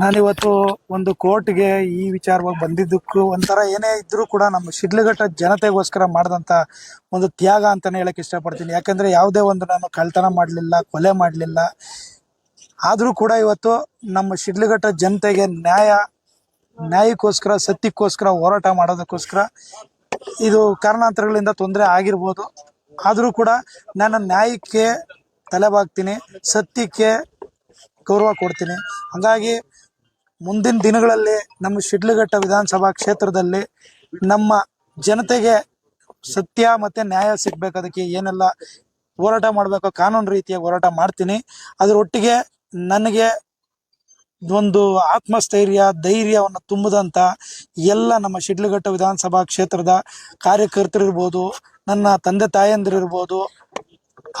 ನಾನಿವತ್ತು ಒಂದು ಕೋರ್ಟ್ಗೆ ಈ ವಿಚಾರವಾಗಿ ಬಂದಿದ್ದಕ್ಕೂ ಒಂಥರ ಏನೇ ಇದ್ರೂ ಕೂಡ ನಮ್ಮ ಶಿಡ್ಲಘಟ್ಟ ಜನತೆಗೋಸ್ಕರ ಮಾಡಿದಂತ ಒಂದು ತ್ಯಾಗ ಅಂತಾನೆ ಹೇಳಕ್ ಇಷ್ಟಪಡ್ತೀನಿ. ಯಾಕಂದ್ರೆ ಯಾವುದೇ ಒಂದು ನಾನು ಕಳ್ತನ ಮಾಡಲಿಲ್ಲ, ಕೊಲೆ ಮಾಡಲಿಲ್ಲ, ಆದರೂ ಕೂಡ ಇವತ್ತು ನಮ್ಮ ಶಿಡ್ಲಘಟ್ಟ ಜನತೆಗೆ ನ್ಯಾಯ, ನ್ಯಾಯಕ್ಕೋಸ್ಕರ, ಸತ್ಯಕ್ಕೋಸ್ಕರ ಹೋರಾಟ ಮಾಡೋದಕ್ಕೋಸ್ಕರ ಇದು ಕಾರಣಾಂತರಗಳಿಂದ ತೊಂದರೆ ಆಗಿರ್ಬೋದು. ಆದರೂ ಕೂಡ ನಾನು ನ್ಯಾಯಕ್ಕೆ ತಲೆಬಾಗ್ತೀನಿ ಸತ್ಯಕ್ಕೆ ಗೌರವ ಕೊಡ್ತೀನಿ. ಹಾಗಾಗಿ ಮುಂದಿನ ದಿನಗಳಲ್ಲಿ ನಮ್ಮ ಶಿಡ್ಲಘಟ್ಟ ವಿಧಾನಸಭಾ ಕ್ಷೇತ್ರದಲ್ಲಿ ನಮ್ಮ ಜನತೆಗೆ ಸತ್ಯ ಮತ್ತೆ ನ್ಯಾಯ ಸಿಗ್ಬೇಕು. ಅದಕ್ಕೆ ಏನೆಲ್ಲ ಹೋರಾಟ ಮಾಡಬೇಕು ಕಾನೂನು ರೀತಿಯ ಹೋರಾಟ ಮಾಡ್ತೀನಿ. ಅದರೊಟ್ಟಿಗೆ ನನಗೆ ಒಂದು ಆತ್ಮಸ್ಥೈರ್ಯ, ಧೈರ್ಯವನ್ನು ತುಂಬಿದಂಥ ಎಲ್ಲ ನಮ್ಮ ಶಿಡ್ಲಘಟ್ಟ ವಿಧಾನಸಭಾ ಕ್ಷೇತ್ರದ ಕಾರ್ಯಕರ್ತರಿರ್ಬೋದು, ನನ್ನ ತಂದೆ ತಾಯಂದಿರಿರ್ಬೋದು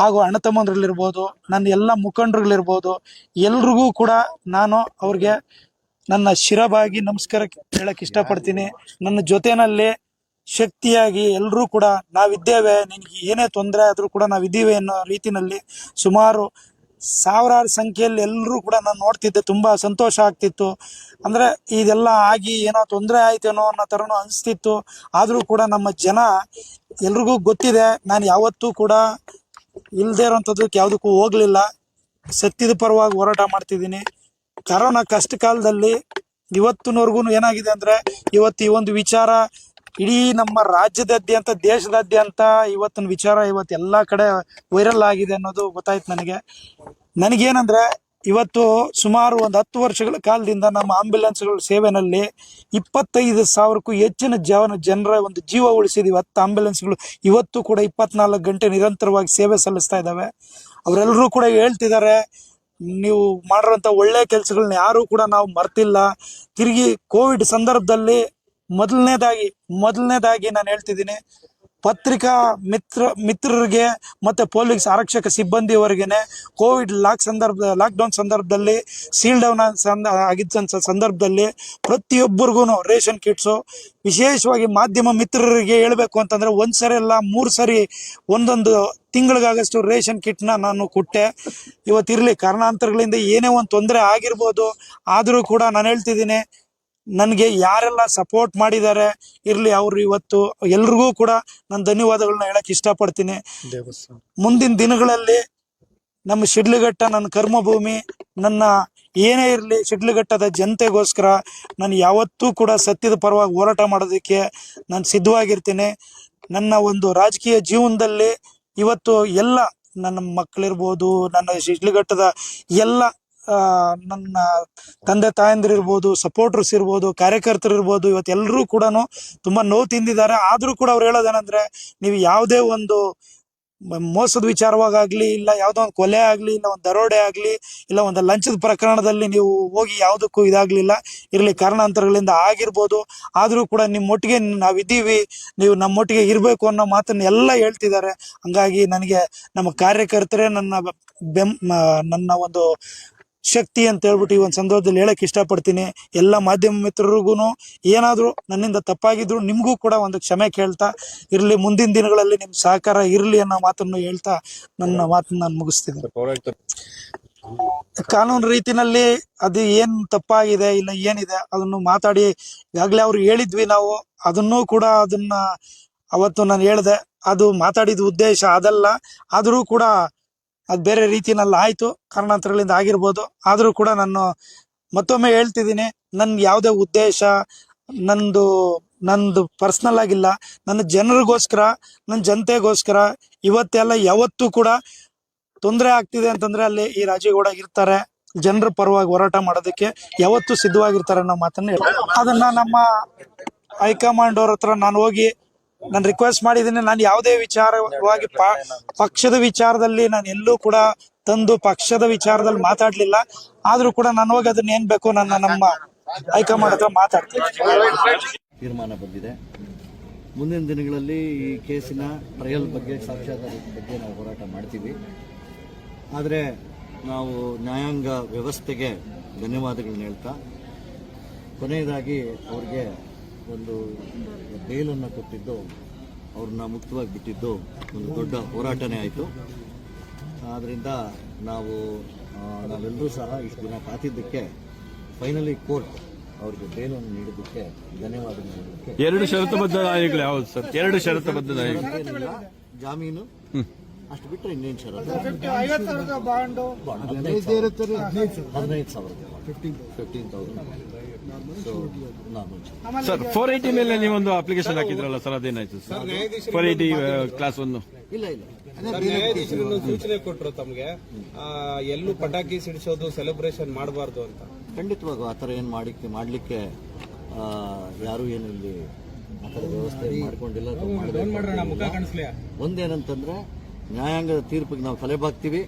ಹಾಗೂ ಅಣ್ಣ ತಮ್ಮಂದ್ರಲ್ಲಿರ್ಬೋದು, ನನ್ನ ಎಲ್ಲ ಮುಖಂಡರುಗಳಿರ್ಬೋದು ಎಲ್ರಿಗೂ ಕೂಡ ನಾನು ಅವ್ರಿಗೆ ನನ್ನ ಶಿರಬಾಗಿ ನಮಸ್ಕಾರ ಹೇಳಕ್ ಇಷ್ಟಪಡ್ತೀನಿ. ನನ್ನ ಜೊತೆನಲ್ಲಿ ಶಕ್ತಿಯಾಗಿ ಎಲ್ಲರೂ ಕೂಡ ನಾವಿದ್ದೇವೆ. ನಿನಗೆ ಏನೇ ತೊಂದರೆ ಆದ್ರೂ ಕೂಡ ನಾವಿದ್ದೀವಿ ಅನ್ನೋ ರೀತಿನಲ್ಲಿ ಸುಮಾರು ಸಾವಿರಾರು ಸಂಖ್ಯೆಯಲ್ಲಿ ಎಲ್ಲರೂ ಕೂಡ ನಾನು ನೋಡ್ತಿದ್ದೆ. ತುಂಬಾ ಸಂತೋಷ ಆಗ್ತಿತ್ತು. ಅಂದ್ರೆ ಇದೆಲ್ಲ ಆಗಿ ಏನೋ ತೊಂದರೆ ಆಯ್ತೇನೋ ಅನ್ನೋ ತರನು ಅನಿಸ್ತಿತ್ತು. ಆದರೂ ಕೂಡ ನಮ್ಮ ಜನ ಎಲ್ರಿಗೂ ಗೊತ್ತಿದೆ. ನಾನು ಯಾವತ್ತೂ ಕೂಡ ಇಲ್ದೇ ಇರೋಂಥದ್ದಕ್ಕೆ ಯಾವುದಕ್ಕೂ ಹೋಗಲಿಲ್ಲ. ಸತ್ಯದ ಪರವಾಗಿ ಹೋರಾಟ ಮಾಡ್ತಿದ್ದೀನಿ. ಕರೋನಾ ಕಷ್ಟ ಕಾಲದಲ್ಲಿ ಇವತ್ತಿನವರೆಗೂ ಏನಾಗಿದೆ ಅಂದ್ರೆ, ಇವತ್ತು ಈ ಒಂದು ವಿಚಾರ ಇಡೀ ನಮ್ಮ ರಾಜ್ಯದಾದ್ಯಂತ, ದೇಶದಾದ್ಯಂತ ಇವತ್ತಿನ ವಿಚಾರ ಇವತ್ತು ಎಲ್ಲ ಕಡೆ ವೈರಲ್ ಆಗಿದೆ ಅನ್ನೋದು ಗೊತ್ತಾಯ್ತು ನನಗೆ. ನನಗೇನಂದ್ರೆ ಇವತ್ತು ಸುಮಾರು ಒಂದು ಹತ್ತು ವರ್ಷಗಳ ಕಾಲದಿಂದ ನಮ್ಮ ಆಂಬ್ಯುಲೆನ್ಸ್ಗಳ ಸೇವೆನಲ್ಲಿ ಇಪ್ಪತ್ತೈದು ಸಾವಿರಕ್ಕೂ ಹೆಚ್ಚಿನ ಜವನ ಜನರ ಒಂದು ಜೀವ ಉಳಿಸಿದೀವಿ. ಹತ್ತು ಆಂಬ್ಯುಲೆನ್ಸ್ಗಳು ಇವತ್ತು ಕೂಡ ಇಪ್ಪತ್ನಾಲ್ಕು ಗಂಟೆ ನಿರಂತರವಾಗಿ ಸೇವೆ ಸಲ್ಲಿಸ್ತಾ ಇದ್ದಾವೆ. ಅವರೆಲ್ಲರೂ ಕೂಡ ಹೇಳ್ತಿದ್ದಾರೆ, ನೀವು ಮಾಡಿರೋಂಥ ಒಳ್ಳೆ ಕೆಲಸಗಳನ್ನ ಯಾರು ಕೂಡ ನಾವು ಮರ್ತಿಲ್ಲ. ತಿರುಗಿ ಕೋವಿಡ್ ಸಂದರ್ಭದಲ್ಲಿ ಮೊದಲನೇದಾಗಿ ಮೊದಲನೇದಾಗಿ ನಾನು ಹೇಳ್ತಿದ್ದೀನಿ ಪತ್ರಿಕಾ ಮಿತ್ರ, ಮಿತ್ರರಿಗೆ ಮತ್ತು ಪೊಲೀಸ್ ಆರಕ್ಷಕ ಸಿಬ್ಬಂದಿವರೆಗೇ ಕೋವಿಡ್ ಲಾಕ್ ಸಂದರ್ಭ, ಲಾಕ್ಡೌನ್ ಸಂದರ್ಭದಲ್ಲಿ ಸೀಲ್ ಡೌನ್ ಸಂದ ಆಗಿದ್ದಂಥ ಸಂದರ್ಭದಲ್ಲಿ ಪ್ರತಿಯೊಬ್ಬರಿಗೂ ರೇಷನ್ ಕಿಟ್ಸು, ವಿಶೇಷವಾಗಿ ಮಾಧ್ಯಮ ಮಿತ್ರರಿಗೆ ಹೇಳಬೇಕು ಅಂತಂದರೆ ಒಂದು ಸರಿ ಅಲ್ಲ, ಮೂರು ಸರಿ ಒಂದೊಂದು ತಿಂಗಳಿಗಾಗಷ್ಟು ರೇಷನ್ ಕಿಟ್ನ ನಾನು ಕೊಟ್ಟೆ. ಇವತ್ತಿರಲಿ, ಕಾರಣಾಂತರಗಳಿಂದ ಏನೇ ಒಂದು ತೊಂದರೆ ಆಗಿರ್ಬೋದು, ಆದರೂ ಕೂಡ ನಾನು ಹೇಳ್ತಿದ್ದೀನಿ ನನಗೆ ಯಾರೆಲ್ಲ ಸಪೋರ್ಟ್ ಮಾಡಿದ್ದಾರೆ ಇರ್ಲಿ ಅವ್ರು ಇವತ್ತು ಎಲ್ರಿಗೂ ಕೂಡ ನಾನು ಧನ್ಯವಾದಗಳನ್ನ ಹೇಳಕ್ ಇಷ್ಟಪಡ್ತೀನಿ. ಮುಂದಿನ ದಿನಗಳಲ್ಲಿ ನಮ್ಮ ಶಿಡ್ಲಘಟ್ಟ ನನ್ನ ಕರ್ಮಭೂಮಿ ನನ್ನ ಏನೇ ಇರಲಿ ಶಿಡ್ಲಘಟ್ಟದ ಜನತೆಗೋಸ್ಕರ ನಾನು ಯಾವತ್ತೂ ಕೂಡ ಸತ್ಯದ ಪರವಾಗಿ ಹೋರಾಟ ಮಾಡೋದಕ್ಕೆ ನಾನು ಸಿದ್ಧವಾಗಿರ್ತೀನಿ. ನನ್ನ ಒಂದು ರಾಜಕೀಯ ಜೀವನದಲ್ಲಿ ಇವತ್ತು ಎಲ್ಲ ನನ್ನ ಮಕ್ಕಳಿರ್ಬೋದು ನನ್ನ ಶಿಡ್ಲಘಟ್ಟದ ಎಲ್ಲ ನನ್ನ ತಂದೆ ತಾಯಂದಿರಿರ್ಬೋದು ಸಪೋರ್ಟರ್ಸ್ ಇರ್ಬೋದು, ಕಾರ್ಯಕರ್ತರು ಇರ್ಬೋದು, ಇವತ್ತು ಎಲ್ಲರೂ ಕೂಡ ತುಂಬಾ ನೋವು ತಿಂದಿದ್ದಾರೆ. ಆದ್ರೂ ಕೂಡ ಅವ್ರು ಹೇಳೋದೇನಂದ್ರೆ, ನೀವು ಯಾವುದೇ ಒಂದು ಮೋಸದ ವಿಚಾರವಾಗಲಿ ಇಲ್ಲ ಯಾವುದೋ ಒಂದು ಕೊಲೆ ಆಗ್ಲಿ, ಇಲ್ಲ ಒಂದು ದರೋಡೆ ಆಗ್ಲಿ, ಇಲ್ಲ ಒಂದು ಲಂಚದ ಪ್ರಕರಣದಲ್ಲಿ ನೀವು ಹೋಗಿ ಯಾವುದಕ್ಕೂ ಇದಾಗ್ಲಿಲ್ಲ. ಇರ್ಲಿ, ಕಾರಣಾಂತರಗಳಿಂದ ಆಗಿರ್ಬೋದು. ಆದ್ರೂ ಕೂಡ ನಿಮ್ಮೊಟ್ಟಿಗೆ ನಾವಿದ್ದೀವಿ, ನೀವು ನಮ್ಮೊಟ್ಟಿಗೆ ಇರಬೇಕು ಅನ್ನೋ ಮಾತನ್ನ ಎಲ್ಲ ಹೇಳ್ತಿದ್ದಾರೆ. ಹಂಗಾಗಿ ನನಗೆ ನಮ್ಮ ಕಾರ್ಯಕರ್ತರೇ, ನನ್ನ ಬೆಂ ನನ್ನ ಒಂದು ಶಕ್ತಿ ಅಂತ ಹೇಳ್ಬಿಟ್ಟು ಈ ಒಂದು ಸಂದರ್ಭದಲ್ಲಿ ಹೇಳಕ್ ಇಷ್ಟಪಡ್ತೀನಿ. ಎಲ್ಲ ಮಾಧ್ಯಮ ಮಿತ್ರರಿಗೂ ಏನಾದರೂ ನನ್ನಿಂದ ತಪ್ಪಾಗಿದ್ರು ನಿಮಗೂ ಕೂಡ ಒಂದು ಕ್ಷಮೆ ಕೇಳ್ತಾ ಇರಲಿ, ಮುಂದಿನ ದಿನಗಳಲ್ಲಿ ನಿಮ್ಮ ಸಹಕಾರ ಇರಲಿ ಅನ್ನೋ ಮಾತನ್ನು ಹೇಳ್ತಾ ನನ್ನ ಮಾತನ್ನ ನಾನು ಮುಗಿಸ್ತೀನಿ ಕಾನೂನು ರೀತಿನಲ್ಲಿ ಅದು ಏನು ತಪ್ಪಾಗಿದೆ, ಇಲ್ಲ ಏನಿದೆ ಅದನ್ನು ಮಾತಾಡಿ, ಈಗಾಗಲೇ ಅವ್ರು ಹೇಳಿದ್ವಿ ನಾವು, ಅದನ್ನೂ ಕೂಡ ಅದನ್ನ ಅವತ್ತು ನಾನು ಹೇಳ್ದೆ, ಅದು ಮಾತಾಡಿದ ಉದ್ದೇಶ ಅದಲ್ಲ, ಆದರೂ ಕೂಡ ಅದು ಬೇರೆ ರೀತಿನಲ್ಲಿ ಆಯ್ತು, ಕಾರಣಾಂತರಗಳಿಂದ ಆಗಿರ್ಬೋದು. ಆದರೂ ಕೂಡ ನಾನು ಮತ್ತೊಮ್ಮೆ ಹೇಳ್ತಿದ್ದೀನಿ, ನನ್ ಯಾವುದೇ ಉದ್ದೇಶ, ನಂದು ನಂದು ಪರ್ಸನಲ್ ಆಗಿಲ್ಲ. ನನ್ನ ಜನರಿಗೋಸ್ಕರ, ನನ್ನ ಜನತೆಗೋಸ್ಕರ ಇವತ್ತೆಲ್ಲ ಯಾವತ್ತೂ ಕೂಡ ತೊಂದರೆ ಆಗ್ತಿದೆ ಅಂತಂದ್ರೆ ಅಲ್ಲಿ ಈ ರಾಜೇಗೌಡ ಇರ್ತಾರೆ. ಜನರ ಪರವಾಗಿ ಹೋರಾಟ ಮಾಡೋದಕ್ಕೆ ಯಾವತ್ತೂ ಸಿದ್ಧವಾಗಿರ್ತಾರೆ ಅನ್ನೋ ಮಾತನ್ನ. ಅದನ್ನ ನಮ್ಮ ಹೈಕಮಾಂಡ್ ಅವ್ರ ಹತ್ರ ನಾನು ಹೋಗಿ ನಾನು ರಿಕ್ವೆಸ್ಟ್ ಮಾಡಿದ್ದೀನಿ ನಾನು ಯಾವುದೇ ವಿಚಾರವಾಗಿ ಪಕ್ಷದ ವಿಚಾರದಲ್ಲಿ ನಾನು ಎಲ್ಲೂ ಕೂಡ ತಂದು ಪಕ್ಷದ ವಿಚಾರದಲ್ಲಿ ಮಾತಾಡ್ಲಿಲ್ಲ. ಆದ್ರೂ ಕೂಡ ನಾನು ಹೋಗಿ ಅದನ್ನ ಏನ್ ಬೇಕು ನನ್ನ ನಮ್ಮ ಹೈಕಮಾಂಡ್ ಹತ್ರ ಮಾತಾಡ್ತೀನಿ. ತೀರ್ಮಾನ ಬಂದಿದೆ. ಮುಂದಿನ ದಿನಗಳಲ್ಲಿ ಈ ಕೇಸಿನ ಟ್ರಯಲ್ ಬಗ್ಗೆ ಸಾಕ್ಷ್ಯಾಧಾರದ ಬಗ್ಗೆ ನಾವು ಹೋರಾಟ ಮಾಡ್ತೀವಿ. ಆದರೆ ನಾವು ನ್ಯಾಯಾಂಗ ವ್ಯವಸ್ಥೆಗೆ ಧನ್ಯವಾದಗಳನ್ನ ಹೇಳ್ತಾ, ಕೊನೆಯದಾಗಿ ಅವ್ರಿಗೆ ಒಂದು ಬೇಲನ್ನು ಕೊಟ್ಟಿದ್ದು ಅವ್ರನ್ನ ಮುಕ್ತವಾಗಿ ಬಿಟ್ಟಿದ್ದು ಒಂದು ದೊಡ್ಡ ಹೋರಾಟನೇ ಆಯಿತು. ಆದ್ದರಿಂದ ನಾವು ನಾವೆಲ್ಲರೂ ಸಹ ಇಷ್ಟು ದಿನ ಕಾತಿದ್ದಕ್ಕೆ ಫೈನಲಿ ಕೋರ್ಟ್ ಅವ್ರಿಗೆ ಬೇಲನ್ನು ನೀಡಿದ್ದಕ್ಕೆ ಧನ್ಯವಾದ ಎರಡು ಷರತ್ತುಬದ್ಧ ನಾಯಿಗಳು ಯಾವುದು ಸರ್. ಎರಡು ಷರತ್ತುಬದ್ಧ ನಾಯಿಗಳು ಏನಿಲ್ಲ, ಜಾಮೀನು ಅಷ್ಟು ಬಿಟ್ಟರೆ ಇನ್ನೇನು ಷರತ್ತು? ಹದಿನೈದು ಸಾವಿರ. ಸರ್ ಫೋರ್ ಏಯ್ಟಿ ಮೇಲೆ ನೀವೊಂದು ಅಪ್ಲಿಕೇಶನ್ ಹಾಕಿದ್ರಲ್ಲ ಸರ್ ಅದೇನಾಯ್ತು ಸರ್ ಫೋರ್ ಏಯ್ಟಿ ಕ್ಲಾಸ್ ಒಂದು ಇಲ್ಲ ಇಲ್ಲ. ನ್ಯಾಯಾಧೀಶರು ಸೂಚನೆ ಕೊಟ್ಟರು ತಮಗೆ. ಎಲ್ಲೂ ಪಟಾಕಿ ಸಿಡಿಸೋದು ಸೆಲೆಬ್ರೇಷನ್ ಮಾಡಬಾರ್ದು ಅಂತ. ಖಂಡಿತವಾಗೂ ಆ ಥರ ಏನು ಮಾಡಿಕ್ಕೆ ಮಾಡಲಿಕ್ಕೆ ಯಾರೂ ಏನು ಇಲ್ಲಿ ಆ ಥರ ವ್ಯವಸ್ಥೆ ಮಾಡ್ಕೊಂಡಿಲ್ಲ ಅಥವಾ ಮಾಡ್ಬೇಕು. ಒಂದೇನಂತಂದ್ರೆ ನ್ಯಾಯಾಂಗದ ತೀರ್ಪಿಗೆ ನಾವು ತಲೆ ಬಾಗ್ತೀವಿ.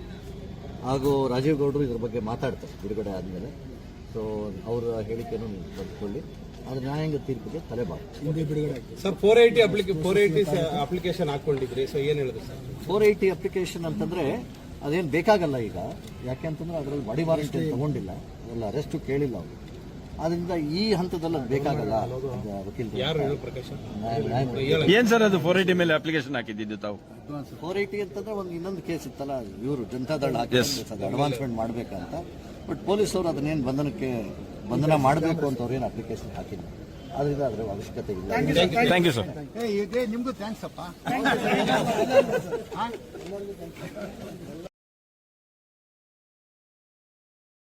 ಹಾಗೂ ರಾಜೀವ್ ಗೌಡರು ಇದ್ರ ಬಗ್ಗೆ ಮಾತಾಡ್ತಾರೆ ಬಿಡುಗಡೆ ಆದಮೇಲೆ. ಸೊ ಅವರ ಹೇಳಿಕೆಯನ್ನು ನೀವು ತೆಗೆದುಕೊಳ್ಳಿ ಆದರೆ ನ್ಯಾಯಾಂಗ ತೀರ್ಪಿಗೆ ತಲೆ ಬಾಗ್ತೀವಿ sir four eighty application four eighty application ಹಾಕೊಂಡಿದ್ರಿ. So ಏನು ಹೇಳಿದ್ರು ಸರ್? ಫೋರ್ ಏಯ್ಟಿ ಅಪ್ಲಿಕೇಶನ್ ಅಂತಂದ್ರೆ ಅದೇನು ಬೇಕಾಗಲ್ಲ ಈಗ. ಯಾಕೆಂತಂದ್ರೆ ಅದರಲ್ಲಿ ಬಾಡಿ ವಾರಂಟ್ ತಗೊಂಡಿಲ್ಲ. ಅದೆಲ್ಲ ಅರೆಸ್ಟು ಕೇಳಿಲ್ಲ ಅವರು. ಅದರಿಂದ ಈ ಹಂತದಲ್ಲ ಅದು ಬೇಕಾಗಲ್ಲ ಏನ್ ಸರ್ ಅದು ಫೋರ್ ಏಟಿ ಮೇಲೆ ಅಪ್ಲಿಕೇಶನ್ ಹಾಕಿದ್ದು ತಾವು? ಫೋರ್ ಏಟಿ ಅಂತಂದ್ರೆ ಒಂದು ಇನ್ನೊಂದು ಕೇಸ್ ಇತ್ತಲ್ಲ ಇವರು ಜನತಾದಳ ಅಡ್ವಾನ್ಸ್ಮೆಂಟ್ ಮಾಡ್ಬೇಕಂತ. ಬಟ್ ಪೊಲೀಸರು ಅದನ್ನೇನು ಬಂಧನಕ್ಕೆ ಬಂಧನ ಮಾಡಬೇಕು ಅಂತ ಅವ್ರೇನು ಅಪ್ಲಿಕೇಶನ್ ಹಾಕಿಲ್ಲ. ಅದರಿಂದ ಅದರ ಅವಶ್ಯಕತೆ ಇಲ್ಲ. ಥ್ಯಾಂಕ್ ಯು ಸರ್ ನಿಮ್ಗೂ ಥ್ಯಾಂಕ್ಸ್ ಅಪ್ಪ.